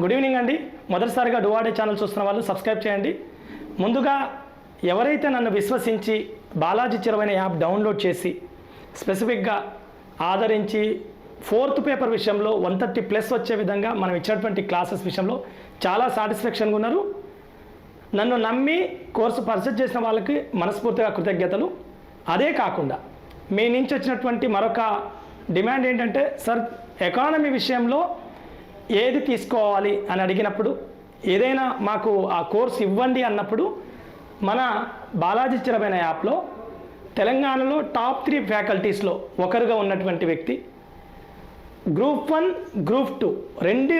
Good evening అండి. మొదటిసారిగా డువాడే channel చూస్తున్న వాళ్ళు సబ్స్క్రైబ్ చేయండి. ముందుగా ఎవరైతే నన్ను విశ్వసించి బాలాజీ చిరవైన యాప్ డౌన్లోడ్ చేసి స్పెసిఫిక్గా ఆదరించి ఫోర్త్ పేపర్ విషయంలో వన్ థర్టీ ప్లస్ వచ్చే విధంగా మనం ఇచ్చినటువంటి క్లాసెస్ విషయంలో చాలా సాటిస్ఫాక్షన్గా ఉన్నారు. నన్ను నమ్మి కోర్సు పర్చేజ్ చేసిన వాళ్ళకి మనస్ఫూర్తిగా కృతజ్ఞతలు. అదే కాకుండా మీ నుంచి వచ్చినటువంటి మరొక డిమాండ్ ఏంటంటే సార్ ఎకానమీ విషయంలో ఏది తీసుకోవాలి అని అడిగినప్పుడు ఏదైనా మాకు ఆ కోర్స్ ఇవ్వండి అన్నప్పుడు మన బాలాజీ చిరమైన యాప్లో తెలంగాణలో టాప్ త్రీ ఫ్యాకల్టీస్లో ఒకరుగా ఉన్నటువంటి వ్యక్తి గ్రూప్ వన్ గ్రూప్ టూ రెండు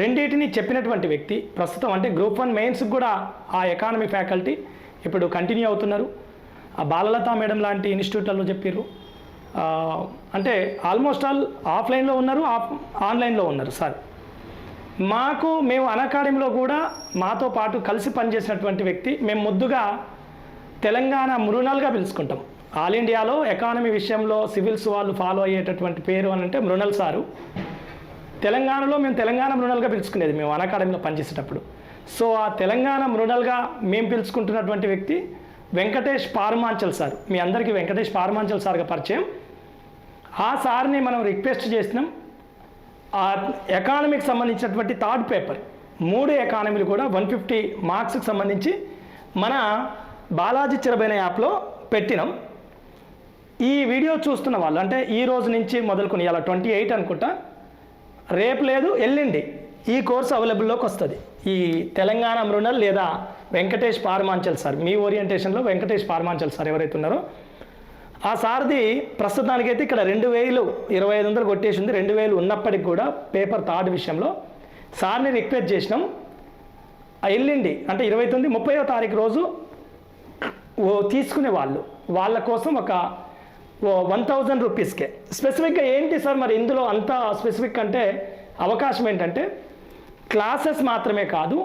రెండింటిని చెప్పినటువంటి వ్యక్తి ప్రస్తుతం అంటే గ్రూప్ వన్ మెయిన్స్కి కూడా ఆ ఎకానమీ ఫ్యాకల్టీ ఇప్పుడు కంటిన్యూ అవుతున్నారు. ఆ బాలలత మేడం లాంటి ఇన్స్టిట్యూట్లలో చెప్పారు అంటే ఆల్మోస్ట్ ఆల్ ఆఫ్లైన్లో ఉన్నారు ఆఫ్ ఆన్లైన్లో ఉన్నారు సార్. మాకు మేము అకాడమీలో కూడా మాతో పాటు కలిసి పనిచేసినటువంటి వ్యక్తి మేము ముద్దుగా తెలంగాణ మృణాల్గా పిలుచుకుంటాం. ఆల్ ఇండియాలో ఎకానమీ విషయంలో సివిల్స్ వాళ్ళు ఫాలో అయ్యేటటువంటి పేరు అని అంటే మృణల్ సారు. తెలంగాణలో మేము తెలంగాణ మృణాలుగా పిలుచుకునేది మేము అకాడమీలో పనిచేసేటప్పుడు. సో ఆ తెలంగాణ మృణాలుగా మేము పిలుచుకుంటున్నటువంటి వ్యక్తి వెంకటేష్ పారుమాంచల్ సార్. మీ అందరికీ వెంకటేష్ పారుమాంచల్ సార్గా పరిచయం. ఆ సార్ని మనం రిక్వెస్ట్ చేసినాం. ఆ ఎకానమీకి సంబంధించినటువంటి థర్డ్ పేపర్. మూడు ఎకానమీలు కూడా వన్ ఫిఫ్టీ మార్క్స్కి సంబంధించి మన బాలాజీ చిరబైన యాప్లో పెట్టినాం. ఈ వీడియో చూస్తున్న వాళ్ళు అంటే ఈ రోజు నుంచి మొదలుకొని ఇలా ట్వంటీ ఎయిట్ అనుకుంటా రేపు లేదు ఎల్లుండి ఈ కోర్సు అవైలబుల్లోకి వస్తుంది. ఈ తెలంగాణ మృణల్ లేదా వెంకటేష్ పారమాంచల్ సార్ మీ ఓరియంటేషన్లో వెంకటేష్ పారమాంచల్ సార్ ఎవరైతే ఉన్నారో ఆ సార్ది ప్రస్తుతానికైతే ఇక్కడ రెండు వేలు ఇరవై ఐదు వందలు కొట్టేసింది. రెండు వేలు ఉన్నప్పటికి కూడా పేపర్ థర్డ్ విషయంలో సార్ని రిక్వెస్ట్ చేసినాం. ఎల్లుండి అంటే ఇరవై తొమ్మిది ముప్పైవ తారీఖు రోజు ఓ తీసుకునే వాళ్ళు. వాళ్ళ కోసం ఒక ఓ వన్ థౌజండ్ రూపీస్కే. స్పెసిఫిక్గా ఏంటి సార్ మరి ఇందులో అంత స్పెసిఫిక్ అంటే అవకాశం ఏంటంటే క్లాసెస్ మాత్రమే కాదు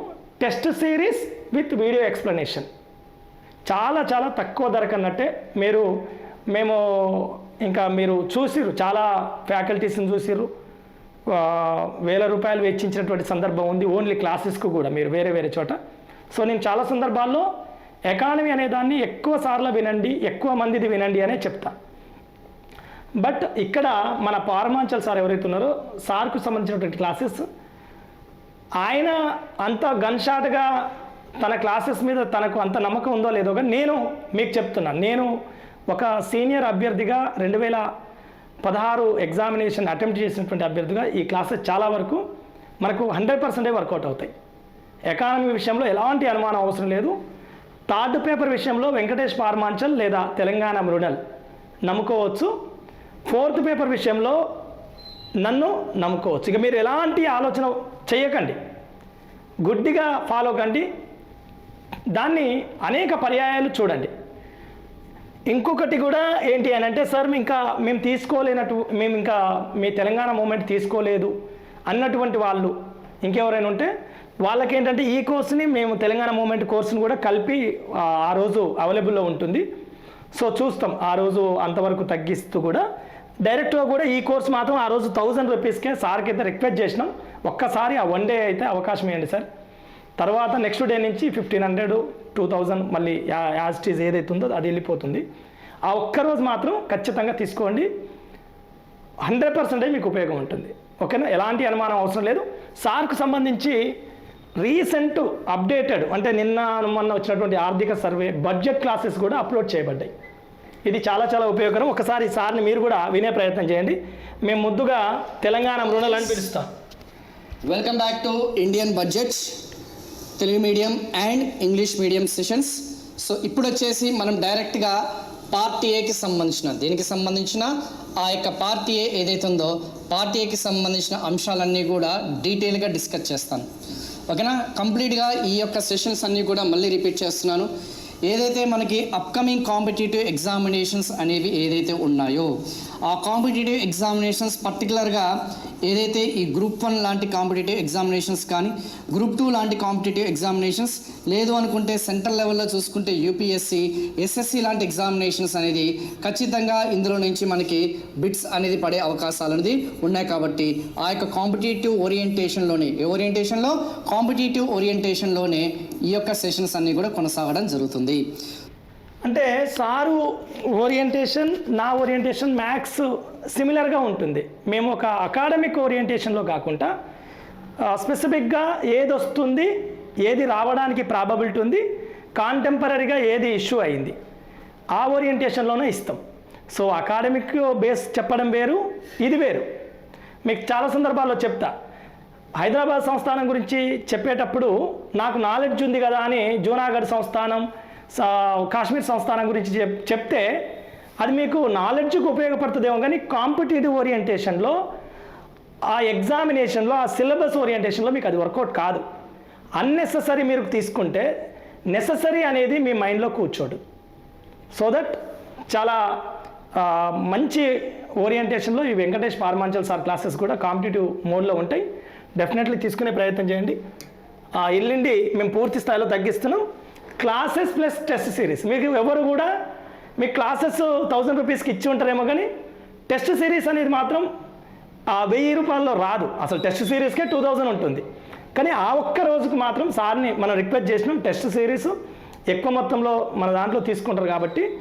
test series with video explanation. చాలా చాలా తక్కువ ధరకు అన్నట్టే మీరు మేము ఇంకా మీరు చూసిర్రు చాలా ఫ్యాకల్టీస్ని చూసిర్రు. వేల రూపాయలు వెచ్చించినటువంటి సందర్భం ఉంది ఓన్లీ క్లాసెస్కు కూడా మీరు వేరే వేరే చోట. సో నేను చాలా సందర్భాల్లో ఎకానమీ అనే దాన్ని ఎక్కువ సార్లు వినండి ఎక్కువ మందిది వినండి అనే చెప్తా. బట్ ఇక్కడ మన పారమాంచల్ సార్ ఎవరైతే ఉన్నారో సార్కు సంబంధించినటువంటి క్లాసెస్ ఆయన అంత గన్షాట్గా తన క్లాసెస్ మీద తనకు అంత నమ్మకం ఉందో లేదో కానీ నేను మీకు చెప్తున్నాను నేను ఒక సీనియర్ అభ్యర్థిగా రెండు వేల పదహారు ఎగ్జామినేషన్ అటెంప్ట్ చేసినటువంటి అభ్యర్థిగా ఈ క్లాసెస్ చాలా వరకు మనకు హండ్రెడ్ పర్సెంటే వర్కౌట్ అవుతాయి. ఎకానమీ విషయంలో ఎలాంటి అనుమానం అవసరం లేదు. థర్డ్ పేపర్ విషయంలో వెంకటేష్ పార్మాంచల్ లేదా తెలంగాణ మృణల్ నమ్ముకోవచ్చు. ఫోర్త్ పేపర్ విషయంలో నన్ను నమ్ముకోవచ్చు. ఇక మీరు ఎలాంటి ఆలోచన చేయకండి. గుడ్డిగా ఫాలో కండి. దాన్ని అనేక పర్యాయాలు చూడండి. ఇంకొకటి కూడా ఏంటి అని అంటే సార్ ఇంకా మేము తీసుకోలేనట్టు మేము ఇంకా మీ తెలంగాణ మూమెంట్ తీసుకోలేదు అన్నటువంటి వాళ్ళు ఇంకెవరైనా ఉంటే వాళ్ళకి ఏంటంటే ఈ కోర్సుని మేము తెలంగాణ మూమెంట్ కోర్సుని కూడా కలిపి ఆ, ఆ రోజు అవైలబుల్లో ఉంటుంది. సో చూస్తాం. ఆ రోజు అంతవరకు తగ్గిస్తూ కూడా. డైరెక్ట్గా కూడా ఈ కోర్స్ మాత్రం ఆ రోజు థౌజండ్ రూపీస్కే సార్కి అయితే రిక్వెస్ట్ చేసినాం. ఒక్కసారి ఆ వన్ డే అయితే అవకాశం ఇవ్వండి సార్. తర్వాత నెక్స్ట్ డే నుంచి ఫిఫ్టీన్ హండ్రెడ్ టూ థౌజండ్ మళ్ళీ యాజ్ టీజ్ ఏదైతే ఉందో అది వెళ్ళిపోతుంది. ఆ ఒక్కరోజు మాత్రం ఖచ్చితంగా తీసుకోండి. హండ్రెడ్ పర్సెంటేజ్ మీకు ఉపయోగం ఉంటుంది. ఓకేనా? ఎలాంటి అనుమానం అవసరం లేదు. సార్కు సంబంధించి రీసెంట్ అప్డేటెడ్ అంటే నిన్న మొన్న వచ్చినటువంటి ఆర్థిక సర్వే బడ్జెట్ క్లాసెస్ కూడా అప్లోడ్ చేయబడ్డాయి. ఇది చాలా చాలా ఉపయోగకరం. ఒకసారి సార్ని మీరు కూడా వినే ప్రయత్నం చేయండి. మేము ముద్దుగా తెలంగాణ మృణాలు అని పిలుస్తాం. Welcome back to Indian budgets Telugu medium and English medium sessions. So ఇప్పుడు వచ్చేసి మనం డైరెక్ట్గా పార్ట్ ఏకి సంబంధించిన దీనికి సంబంధించిన ఆ యొక్క పార్ట్ ఏ ఏదైతే ఉందో పార్ట్ ఏకి సంబంధించిన అంశాలన్నీ కూడా డీటెయిల్గా డిస్కస్ చేస్తాను. ఓకేనా? కంప్లీట్గా ఈ యొక్క సెషన్స్ అన్నీ కూడా మళ్ళీ రిపీట్ చేస్తున్నాను. ఏదైతే మనకి అప్కమింగ్ కాంపిటేటివ్ ఎగ్జామినేషన్స్ అనేవి ఏదైతే ఉన్నాయో ఆ కాంపిటేటివ్ ఎగ్జామినేషన్స్ పర్టికులర్గా ఏదైతే ఈ గ్రూప్ వన్ లాంటి కాంపిటేటివ్ ఎగ్జామినేషన్స్ కానీ గ్రూప్ టూ లాంటి కాంపిటేటివ్ ఎగ్జామినేషన్స్ లేదు అనుకుంటే సెంట్రల్ లెవెల్లో చూసుకుంటే యూపీఎస్సి ఎస్ఎస్సి లాంటి ఎగ్జామినేషన్స్ అనేది ఖచ్చితంగా ఇందులో నుంచి మనకి బిట్స్ అనేది పడే అవకాశాలు అనేది ఉన్నాయి కాబట్టి ఆ యొక్క కాంపిటేటివ్ ఓరియంటేషన్లోనే ఏ ఓరియంటేషన్లో కాంపిటేటివ్ ఓరియంటేషన్లోనే ఈ యొక్క సెషన్స్ అన్నీ కూడా కొనసాగడం జరుగుతుంది. అంటే సారు ఓరియంటేషన్ నా ఓరియంటేషన్ మ్యాథ్స్ సిమిలర్గా ఉంటుంది. మేము ఒక అకాడమిక్ ఓరియంటేషన్లో కాకుండా స్పెసిఫిక్గా ఏది వస్తుంది ఏది రావడానికి ప్రాబబిలిటీ ఉంది కాంటెంపరీగా ఏది ఇష్యూ అయింది ఆ ఓరియంటేషన్లోనే ఇస్తాం. సో అకాడమిక్ బేస్ చెప్పడం వేరు ఇది వేరు. మీకు చాలా సందర్భాల్లో చెప్తా. హైదరాబాద్ సంస్థానం గురించి చెప్పేటప్పుడు నాకు నాలెడ్జ్ ఉంది కదా అని జూనాగఢ్ సంస్థానం కాశ్మీర్ సంస్థానం గురించి చెప్ చెప్తే అది మీకు నాలెడ్జ్కి ఉపయోగపడుతుందేమో కానీ కాంపిటేటివ్ ఓరియంటేషన్లో ఆ ఎగ్జామినేషన్లో ఆ సిలబస్ ఓరియంటేషన్లో మీకు అది వర్కౌట్ కాదు. అన్నెసెసరీ మీరు తీసుకుంటే నెససరీ అనేది మీ మైండ్లో కూర్చోడు. సో దట్ చాలా మంచి ఓరియంటేషన్లో ఈ వెంకటేష్ పార్మాంచల్ సార్ క్లాసెస్ కూడా కాంపిటేటివ్ మోడ్లో ఉంటాయి. డెఫినెట్లీ తీసుకునే ప్రయత్నం చేయండి. ఆ, ఎల్లుండి మేము పూర్తి స్థాయిలో తగ్గిస్తున్నాం. క్లాసెస్ ప్లస్ టెస్ట్ సిరీస్ మీకు ఎవరు కూడా మీ క్లాసెస్ థౌజండ్ రూపీస్కి ఇచ్చి ఉంటారేమో కానీ టెస్ట్ సిరీస్ అనేది మాత్రం ఆ వెయ్యి రూపాయల్లో రాదు. అసలు టెస్ట్ సిరీస్కే టూ థౌజండ్ ఉంటుంది. కానీ ఆ ఒక్క రోజుకు మాత్రం సార్ని మనం రిక్వెస్ట్ చేసినాం టెస్ట్ సిరీస్ ఎక్కువ మొత్తంలో మన దాంట్లో తీసుకుంటారు కాబట్టి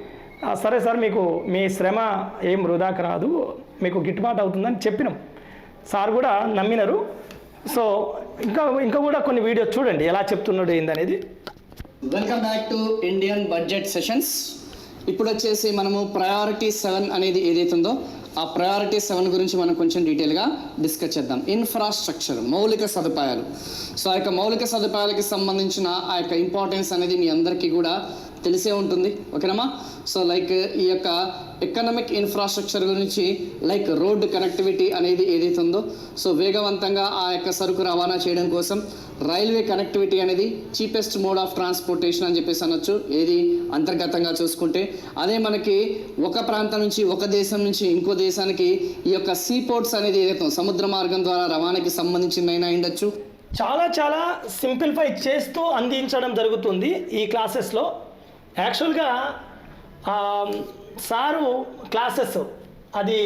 సరే సార్ మీకు మీ శ్రమ ఏం వృధాకు రాదు మీకు గిట్టుబాటు అవుతుందని చెప్పినాం. సార్ కూడా నమ్మినారు. సో ఇంకా ఇంకా కూడా కొన్ని వీడియోస్ చూడండి ఎలా చెప్తున్నాడు ఏందనేది. Welcome back to Indian budget sessions ఇప్పుడు వచ్చేసి మనము ప్రయారిటీ సెవెన్ అనేది ఏదైతే ఉందో ఆ ప్రయారిటీ సెవెన్ గురించి మనం కొంచెం డీటెయిల్గా డిస్కస్ చేద్దాం. ఇన్ఫ్రాస్ట్రక్చర్ మౌలిక సదుపాయాలు. సో ఆ యొక్క మౌలిక సదుపాయాలకి సంబంధించిన ఆ యొక్క ఇంపార్టెన్స్ అనేది మీ అందరికీ కూడా తెలిసే ఉంటుంది ఓకేనమ్మా? సో లైక్ ఈ యొక్క ఎకనామిక్ ఇన్ఫ్రాస్ట్రక్చర్ గురించి లైక్ రోడ్డు కనెక్టివిటీ అనేది ఏదైతే ఉందో సో వేగవంతంగా ఆ యొక్క సరుకు రవాణా చేయడం కోసం రైల్వే కనెక్టివిటీ అనేది చీపెస్ట్ మోడ్ ఆఫ్ ట్రాన్స్పోర్టేషన్ అని చెప్పేసి అనొచ్చు ఏది అంతర్గతంగా చూసుకుంటే. అదే మనకి ఒక ప్రాంతం నుంచి ఒక దేశం నుంచి ఇంకో దేశానికి ఈ యొక్క సీ పోర్ట్స్ అనేది ఏదైతే సముద్ర మార్గం ద్వారా రవాణాకి సంబంధించిందైనా ఉండొచ్చు. చాలా చాలా సింప్లిఫై చేస్తూ అందించడం జరుగుతుంది ఈ క్లాసెస్లో యాక్చువల్గా సారు క్లాసెస్ అది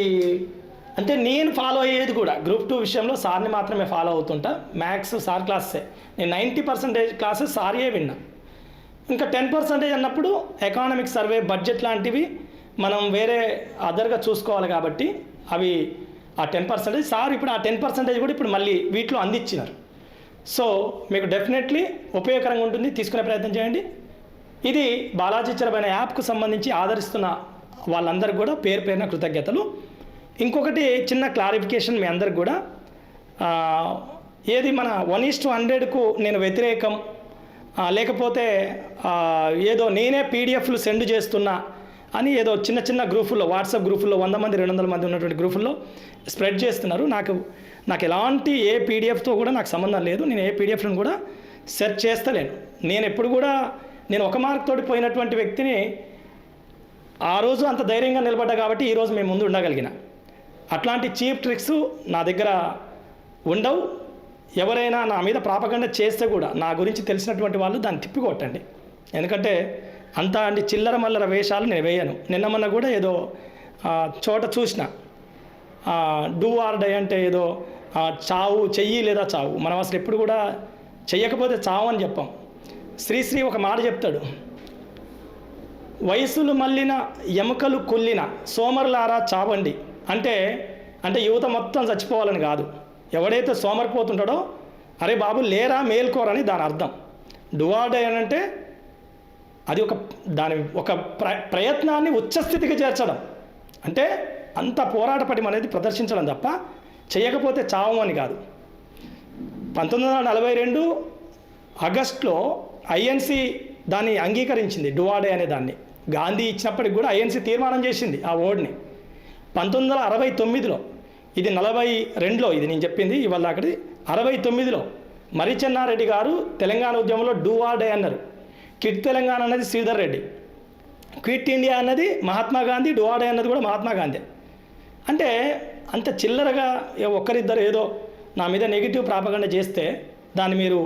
అంటే నేను ఫాలో అయ్యేది కూడా గ్రూప్ టూ విషయంలో సార్ని మాత్రమే ఫాలో అవుతుంటా. మ్యాథ్స్ సార్ క్లాసెసే. నేను నైంటీ పర్సెంటేజ్ క్లాసెస్ సారియే విన్నా. ఇంకా టెన్ పర్సెంటేజ్ అన్నప్పుడు ఎకనామిక్ సర్వే బడ్జెట్ లాంటివి మనం వేరే అదర్గా చూసుకోవాలి కాబట్టి అవి ఆ టెన్ పర్సెంటేజ్ సార్ ఇప్పుడు ఆ టెన్ పర్సెంటేజ్ కూడా ఇప్పుడు మళ్ళీ వీటిలో అందించినారు. సో మీకు డెఫినెట్లీ ఉపయోగకరంగా ఉంటుంది తీసుకునే ప్రయత్నం చేయండి. ఇది బాలాజీ చరబ్ అనే యాప్కు సంబంధించి ఆదరిస్తున్న వాళ్ళందరికీ కూడా పేరు పేరున కృతజ్ఞతలు. ఇంకొకటి చిన్న క్లారిఫికేషన్ మీ అందరికి కూడా. ఏది మన వన్ ఈస్ టు హండ్రెడ్కు నేను వ్యతిరేకం లేకపోతే ఏదో నేనే పీడిఎఫ్లు సెండ్ చేస్తున్నా అని ఏదో చిన్న చిన్న గ్రూపుల్లో వాట్సాప్ గ్రూపుల్లో వంద మంది రెండు వందల మంది ఉన్నటువంటి గ్రూపుల్లో స్ప్రెడ్ చేస్తున్నారు. నాకు నాకు ఎలాంటి ఏ పీడిఎఫ్తో కూడా నాకు సంబంధం లేదు. నేను ఏ పీడిఎఫ్లను కూడా సెర్చ్ చేస్తలేను. నేను ఎప్పుడు కూడా నేను ఒక మార్క్ తోటి పోయినటువంటి వ్యక్తిని ఆ రోజు అంత ధైర్యంగా నిలబడ్డా కాబట్టి ఈరోజు మేము ముందు ఉండగలిగిన. అట్లాంటి చీప్ ట్రిక్స్ నా దగ్గర ఉండవు. ఎవరైనా నా మీద ప్రాపగండ చేస్తే కూడా నా గురించి తెలిసినటువంటి వాళ్ళు దాన్ని తిప్పికొట్టండి. ఎందుకంటే అంత అంటే చిల్లర మల్లర వేషాలు నేను వేయను. నిన్న మొన్న కూడా ఏదో చోట చూసిన. డూ ఆర్ డై అంటే ఏదో చావు చెయ్యి లేదా చావు. మనం అసలు ఎప్పుడు కూడా చెయ్యకపోతే చావు అని చెప్పాం. శ్రీశ్రీ ఒక మాట చెప్తాడు. వయసులు మళ్ళిన ఎముకలు కుల్లిన సోమరులారా చావండి. అంటే అంటే యువత మొత్తం చచ్చిపోవాలని కాదు. ఎవడైతే సోమరిపోతుంటాడో అరే బాబు లేరా మేల్కోరని దాని అర్థం. డువాడే అని అంటే అది ఒక దాని ఒక ప్ర ప్రయత్నాన్ని ఉచ్చస్థితికి చేర్చడం. అంటే అంత పోరాట పటిమ అనేది ప్రదర్శించడం తప్ప చేయకపోతే చావం అని కాదు. పంతొమ్మిది వందల నలభై రెండు ఆగస్టులో ఐఎన్సి దాన్ని అంగీకరించింది డువాడే అనే దాన్ని. గాంధీ ఇచ్చినప్పటికి కూడా ఐఎన్సి తీర్మానం చేసింది ఆ ఓడ్ని. పంతొమ్మిది వందల అరవై తొమ్మిదిలో ఇది నలభై రెండులో ఇది నేను చెప్పింది ఇవాళ అక్కడి అరవై తొమ్మిదిలో మరిచెన్నారెడ్డి గారు తెలంగాణ ఉద్యమంలో డూవాడే అన్నారు. కిట్ తెలంగాణ అన్నది శ్రీధర్ రెడ్డి. క్విట్ ఇండియా అన్నది మహాత్మా గాంధీ డువాడే అన్నది కూడా మహాత్మా గాంధీ. అంటే అంత చిల్లరగా ఒక్కరిద్దరు ఏదో నా మీద నెగిటివ్ ప్రాపగండ చేస్తే దాన్ని మీరు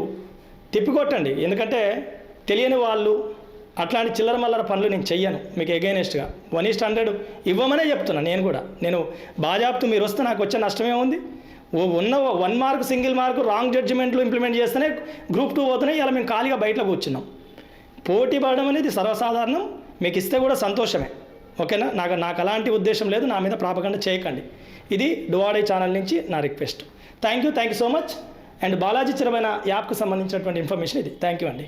తిప్పికొట్టండి. ఎందుకంటే తెలియని వాళ్ళు అట్లాంటి చిల్లర మల్లర పనులు నేను చెయ్యను. మీకు ఎగైనెస్ట్గా. వన్ ఈస్ట్ హండ్రెడ్ ఇవ్వమనే చెప్తున్నాను నేను కూడా. నేను బాజాప్తు మీరు వస్తే నాకు వచ్చే నష్టమే ఉంది ఓ ఉన్న one mark single mark wrong జడ్జిమెంట్లు implement చేస్తేనే గ్రూప్ టూ పోతున్నాయి ఇలా మేము ఖాళీగా బయటలో కూర్చున్నాం. పోటీ పడడం అనేది సర్వసాధారణం. మీకు ఇస్తే కూడా సంతోషమే. ఓకేనా? నాకు నాకు అలాంటి ఉద్దేశం లేదు. నా మీద ప్రాపకంగా చేయకండి. ఇది డువాడే ఛానల్ నుంచి నా request. Thank you. Thank you so much. And Balaji చరమైన యాప్కు సంబంధించినటువంటి ఇన్ఫర్మేషన్ ఇది. థ్యాంక్ యూ అండి.